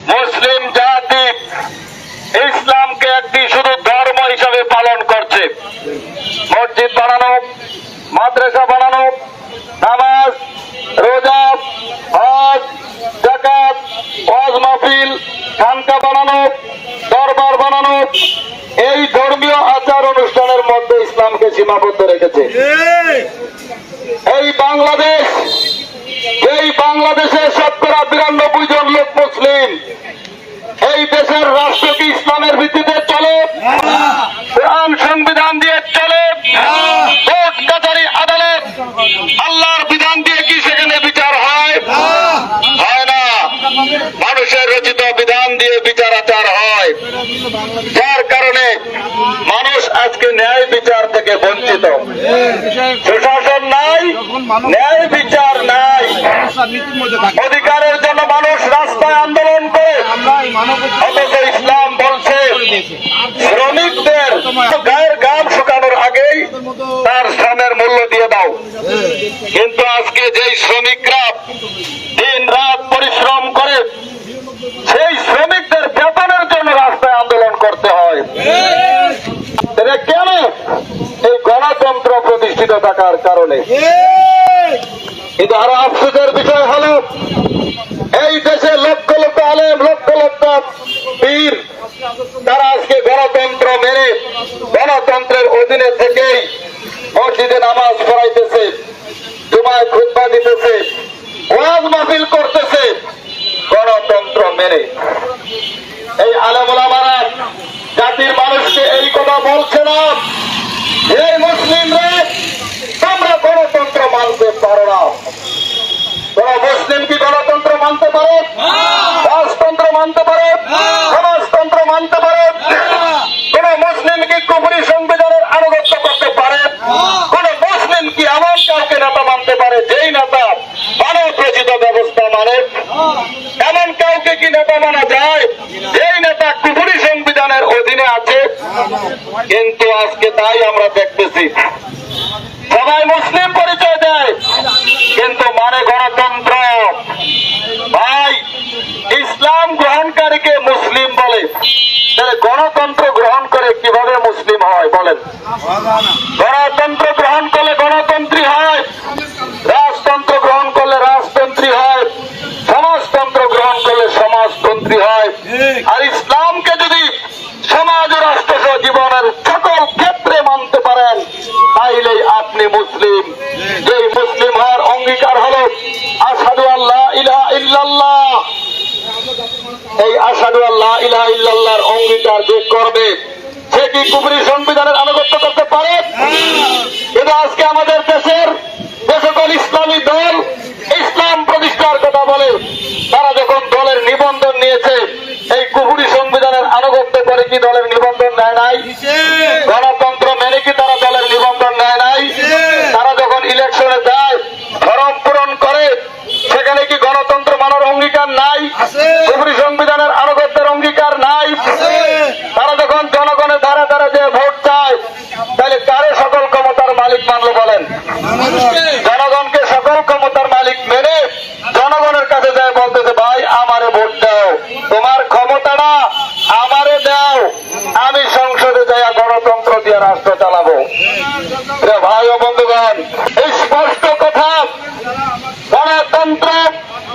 মুসলিম জাতি ইসলামকে একটি শুধু ধর্ম হিসাবে পালন করছে। মসজিদ বানানো মাদ্রাসা বানানো নামাজ রোজা হজ জাকাত ওয়াজ মাহফিল খানকা বানানো দরবার বানানো এই ধর্মীয় আচার অনুষ্ঠানের মধ্যে ইসলামকে সীমাবদ্ধ রেখেছে। এই বাংলাদেশ এই বাংলাদেশের লোক মুসলিম এই দেশের রাষ্ট্র কি ইসলামের ভিত্তিতে চলে। কোরআন সংবিধান দিয়ে চলে। কোর্ট আদালত আল্লাহর বিধান দিয়ে কি সেখানে বিচার হয়? হয় না। মানুষের রচিত বিধান দিয়ে বিচার আচার হয়। যার কারণে মানুষ আজকে ন্যায় বিচার থেকে বঞ্চিত। সুশাসন নাই ন্যায় বিচার নাই। অধিকারের জন্য মানুষ রাস্তায় আন্দোলন করে। অথচ ইসলাম বলছে শ্রমিকদের গায়ের গাম শুকানোর আগেই তার শ্রমের মূল্য দিয়ে দাও। কিন্তু আজকে যেই শ্রমিকরা দিন রাত পরিশ্রম করে সেই শ্রমিকদের বেতনের জন্য রাস্তায় আন্দোলন করতে হয় এটা কেন এই গণতন্ত্র প্রতিষ্ঠিত থাকার কারণে। কিন্তু আরও আফসোসের বিষয় হলো, এই দেশে লক্ষ লক্ষ আলেম, লক্ষ লক্ষ বীর তারা আজকে গণতন্ত্র মেনে, গণতন্ত্রের অধীনে থেকেই মসজিদে নামাজ পড়াইতেছে, জুমায় খুতবা দিতেছে, ওয়াজ মাহফিল করতেছে, গণতন্ত্র মেনে। এই আলেমুলামারা জাতির মানুষকে এই কথা বলছে না। এই মুসলিমরা মানতে পারো না। কোন মুসলিম কি গণতন্ত্র মানতে পারে? রাজতন্ত্র মানতে পারে? সমাজতন্ত্র মানতে পারে? কোন মুসলিম কি কুপুরি সংবিধানের আনুগত্য করতে পারে? কোন মুসলিম কি এমন কাউকে নেতা মানতে পারে যেই নেতা মানব রচিত ব্যবস্থা মানে? এমন কাউকে কি নেতা মানা যায় যেই নেতা কুপুরি সংবিধানের অধীনে আছে? কিন্তু আজকে তাই আমরা দেখতেছি। সবাই মুসলিম? কিন্তু মানে গণতন্ত্র। ভাই, ইসলাম গ্রহণকারীকে মুসলিম বলে গণতন্ত্র গ্রহণ করে কীভাবে মুসলিম হয় বলেন? গণতন্ত্র গ্রহণ করলে গণতন্ত্রী হয়, রাজতন্ত্র গ্রহণ করলে রাজতন্ত্রী হয়, সমাজতন্ত্র গ্রহণ করলে সমাজতন্ত্রী হয়। আর ইসলামকে যদি সমাজ রাষ্ট্র জীবনের সকল ক্ষেত্রে মানতে পারেন, তাইলেই আপনি মুসলিম হওয়ার অঙ্গীকার হলো আসাদু আল্লাহ ইলাহা ইল্লাল্লাহ এই আসাদু আল্লাহ ইলাহা ইল্লাল্লাহর অঙ্গীকার যে করবে সে কি কুবরি সংবিধানের আনুগত্য করতে পারে? কিন্তু আজকে আমাদের দেশের যে সকল ইসলামী দল ইসলাম প্রতিষ্ঠার কথা বলে তারা যখন দলের নিবন্ধন নিয়েছে এই কুহুরি সংবিধানের আনুগত্য করে কি দলের নিবন্ধন নেয় নাই? গণতন্ত্র মেনে কি তারা দলের নিবন্ধন নেয় নাই তারা যখন ইলেকশনে যায় ফরম পূরণ করে সেখানে কি গণতন্ত্র মানার অঙ্গীকার নাই কুহুরি সংবিধানের আনুগত্যের অঙ্গীকার নাই তারা যখন জনগণের ধারে ধারে যে ভোট চায় তাহলে কারে সকল ক্ষমতার মালিক মানলো বলেন জনগণকে সকল ক্ষমতার মালিক মেনে জনগণের কাছে যায় বলতেছে ভাই আমারে ভোট দাও তোমার ক্ষমতাটা আমারে দাও আমি সংসদে যাই গণতন্ত্র দিয়ে রাষ্ট্র চালাবো। ভাই ও বন্ধুগণ এই স্পষ্ট কথা গণতন্ত্র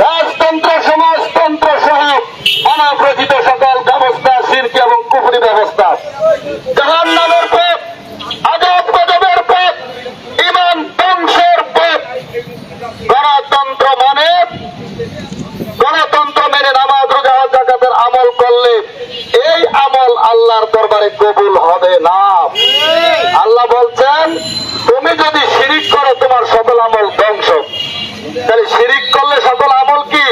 রাজতন্ত্র সমাজতন্ত্র সহ অনাপ্রচিত ব্যাপারে কবুল হবে না। আল্লাহ বলছেন, তুমি যদি শিরিক করো, তোমার সকল আমল ধ্বংস। তাহলে শিরিক করলে সকল আমল কি?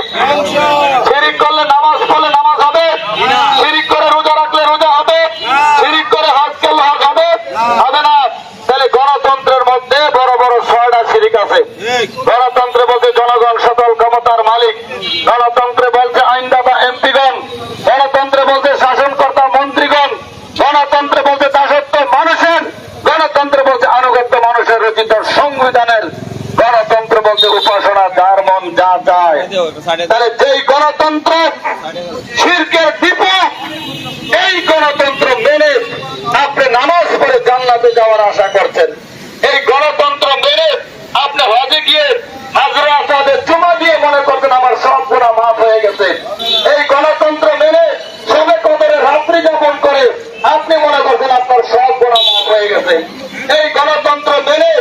শিরিক করলে নামাজ পড়লে নামাজ হবে? শিরিক করে রোজা রাখলে রোজা হবে? শিরিক করে হাত করলে হাত হবে? হবে না। তাহলে গণতন্ত্রের মধ্যে বড় বড় ছয়টা শিরিক আছে। গণতন্ত্রের মধ্যে জনগণ, সকল ক্ষমতার মালিক। গণতন্ত্র আল্লাহ বলছেন তাহলে যেই গণতন্ত্র শিরকের দীপক এই গণতন্ত্র মেনে আপনি নামাজ পড়ে জান্নাতে যাওয়ার আশা করছেন। এই গণতন্ত্র মেনে আপনি হজে গিয়ে হাজরা আসাদের চুমা দিয়ে মনে করছেন আমার সব গুণা মাফ হয়ে গেছে। এই গণতন্ত্র মেনে সবে কদরে রাত্রি যাপন করে আপনি মনে করছেন আপনার সব গুণা মাফ হয়ে গেছে। এই গণতন্ত্র মেনে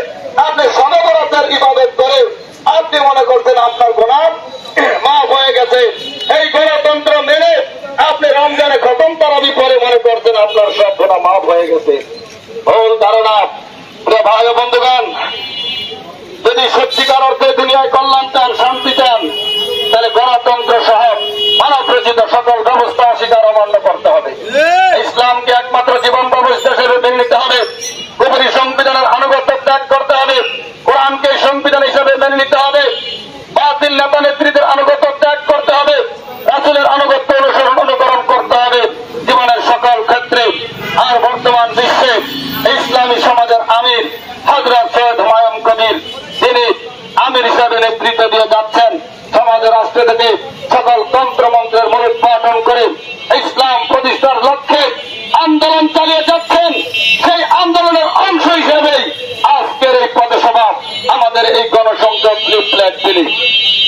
আপনি সনবরতের ইবাদত করে আপনি মনে করছেন আপনার গোনা মাফ হয়ে গেছে। এই গণতন্ত্র মেনে আপনি রমজানে খতম তারাবি পরে মনে করছেন আপনার সব গোনা মাফ হয়ে গেছে ভুল ধারণা প্রিয় ভাই ও বন্ধুগণ যদি সত্যিকার অর্থে দুনিয়ায় কল্যাণ চান শান্তি চান তাহলে গণতন্ত্র সহ মানব রচিত সকল ব্যবস্থা অস্বীকার অমান্য করতে হবে ইসলামকে একমাত্র জীবন ব্যবস্থা হিসেবে মেনে নিতে হবে উপরি সংবিধানের আনুগত্য ত্যাগ করতে হবে কোরআনকে সংবিধান হিসেবে মেনে নিতে হবে বাতিল নেতা নেত্রীদের আনুগত্য ত্যাগ করতে হবে রাসুলের আনুগত্য অনুসরণ অনুকরণ করতে হবে জীবনের সকল ক্ষেত্রে আর বর্তমান বিশ্বে ইসলামী সমাজের আমির হজরত সৈয়দ হুমায়ুন কবির তিনি আমির হিসাবে নেতৃত্ব দিয়ে যাচ্ছেন সমাজের রাষ্ট্র থেকে সকল তন্ত্র মন্ত্রের মূলোৎপাটন করে ইসলাম প্রতিষ্ঠার লক্ষ্যে আন্দোলন চালিয়ে যাচ্ছেন। সেই আন্দোলনের অংশ হিসেবে আজকের এই পথসভা আমাদের এই গণসংযোগ লিফলেট দিলি।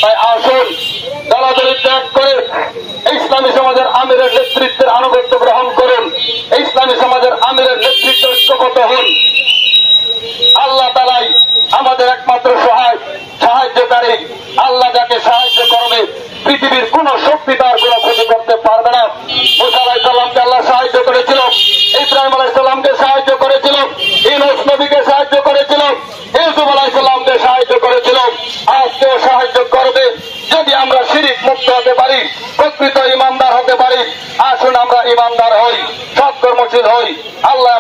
তাই আসুন, দলাদলি ত্যাগ করে ইসলামী সমাজের আমিরের নেতৃত্বের আনুগত্য গ্রহণ করুন। ইসলামী সমাজের আমিরের নেতৃত্ব ঐক্যবদ্ধ হন। আল্লাহ তালাই আমাদের একমাত্র সহায় সাহায্যকারী। আল্লাহ যাকে সাহায্য করবে পৃথিবীর কোন শক্তি তার কোন ক্ষতি করতে পারবে না। মুসা আলাইসাল্লামকে আল্লাহ সাহায্য করেছিল, ইব্রাহিম আলাইসাল্লামকে সাহায্য করেছিল ইনুস নবীকে সাহায্য করেছিল, ইউসুফ আলাইসাল্লামকে সাহায্য করেছিল। আজকেও সাহায্য করবে। যদি আমরা শিরিক মুক্ত হতে পারি, প্রকৃত ইমানদার হতে পারি, আসুন আমরা ইমানদার হই, সৎকর্মশীল হই। আল্লাহ